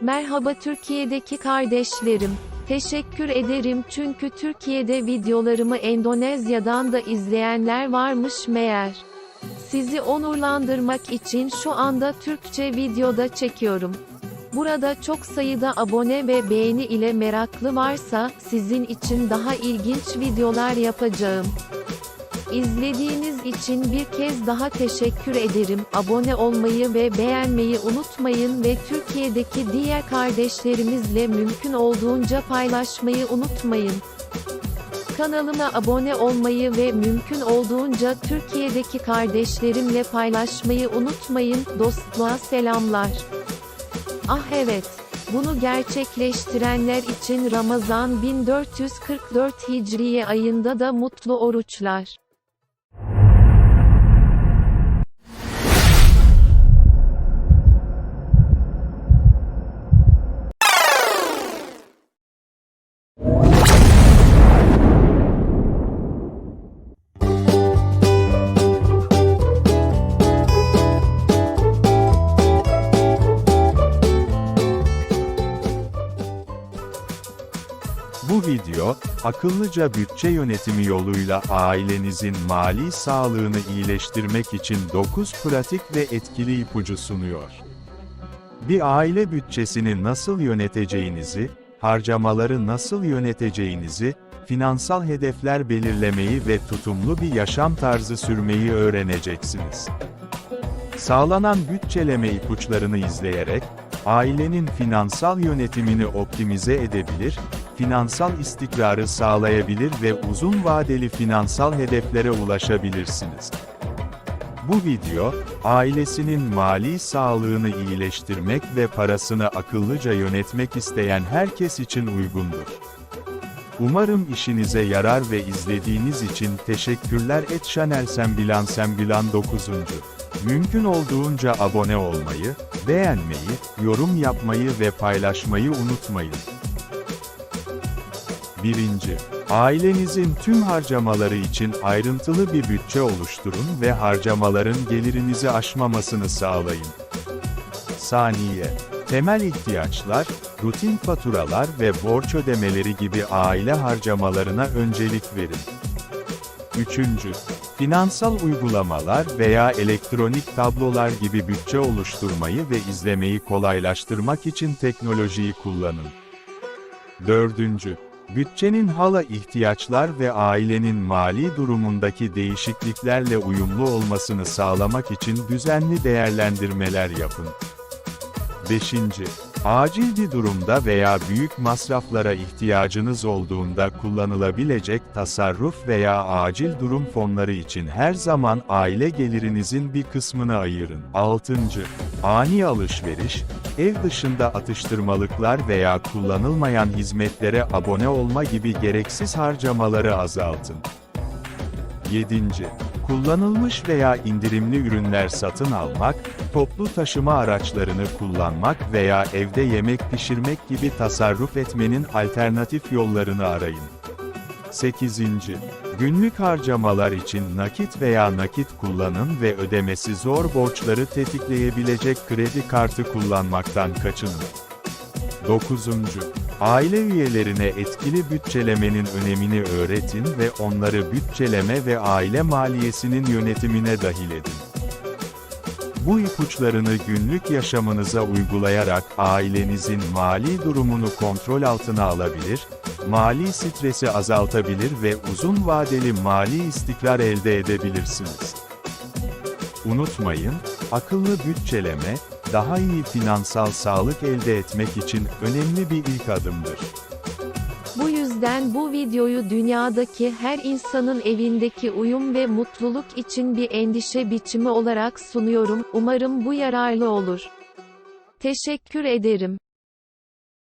Merhaba Türkiye'deki kardeşlerim. Teşekkür ederim çünkü Türkiye'de videolarımı Endonezya'dan da izleyenler varmış meğer. Sizi onurlandırmak için şu anda Türkçe videoda çekiyorum. Burada çok sayıda abone ve beğeni ile meraklı varsa, sizin için daha ilginç videolar yapacağım. İzlediğiniz için bir kez daha teşekkür ederim. Abone olmayı ve beğenmeyi unutmayın ve Türkiye'deki diğer kardeşlerimizle mümkün olduğunca paylaşmayı unutmayın. Kanalıma abone olmayı ve mümkün olduğunca Türkiye'deki kardeşlerimle paylaşmayı unutmayın. Dostluğa selamlar. Ah evet. Bunu gerçekleştirenler için Ramazan 1444 Hicriye ayında da mutlu oruçlar. Video, akıllıca bütçe yönetimi yoluyla ailenizin mali sağlığını iyileştirmek için 9 pratik ve etkili ipucu sunuyor. Bir aile bütçesini nasıl yöneteceğinizi, harcamaları nasıl yöneteceğinizi, finansal hedefler belirlemeyi ve tutumlu bir yaşam tarzı sürmeyi öğreneceksiniz. Sağlanan bütçeleme ipuçlarını izleyerek, ailenin finansal yönetimini optimize edebilir, finansal istikrarı sağlayabilir ve uzun vadeli finansal hedeflere ulaşabilirsiniz. Bu video, ailesinin mali sağlığını iyileştirmek ve parasını akıllıca yönetmek isteyen herkes için uygundur. Umarım işinize yarar ve izlediğiniz için teşekkürler et Chanel Sembilan Sembilan 9. Mümkün olduğunca abone olmayı, beğenmeyi, yorum yapmayı ve paylaşmayı unutmayın. 1. Ailenizin tüm harcamaları için ayrıntılı bir bütçe oluşturun ve harcamaların gelirinizi aşmamasını sağlayın. Saniye. Temel ihtiyaçlar, rutin faturalar ve borç ödemeleri gibi aile harcamalarına öncelik verin. 3. Finansal uygulamalar veya elektronik tablolar gibi bütçe oluşturmayı ve izlemeyi kolaylaştırmak için teknolojiyi kullanın. 4. Bütçenin hala ihtiyaçlar ve ailenin mali durumundaki değişikliklerle uyumlu olmasını sağlamak için düzenli değerlendirmeler yapın. 5. Acil bir durumda veya büyük masraflara ihtiyacınız olduğunda kullanılabilecek tasarruf veya acil durum fonları için her zaman aile gelirinizin bir kısmını ayırın. 6. Ani alışveriş, ev dışında atıştırmalıklar veya kullanılmayan hizmetlere abone olma gibi gereksiz harcamaları azaltın. 7. Kullanılmış veya indirimli ürünler satın almak, toplu taşıma araçlarını kullanmak veya evde yemek pişirmek gibi tasarruf etmenin alternatif yollarını arayın. 8. Günlük harcamalar için nakit veya nakit kullanın ve ödemesi zor borçları tetikleyebilecek kredi kartı kullanmaktan kaçının. 9. Aile üyelerine etkili bütçelemenin önemini öğretin ve onları bütçeleme ve aile maliyesinin yönetimine dahil edin. Bu ipuçlarını günlük yaşamınıza uygulayarak ailenizin mali durumunu kontrol altına alabilir, mali stresi azaltabilir ve uzun vadeli mali istikrar elde edebilirsiniz. Unutmayın, akıllı bütçeleme, daha iyi finansal sağlık elde etmek için önemli bir ilk adımdır. Bu yüzden bu videoyu dünyadaki her insanın evindeki uyum ve mutluluk için bir endişe biçimi olarak sunuyorum. Umarım bu yararlı olur. Teşekkür ederim.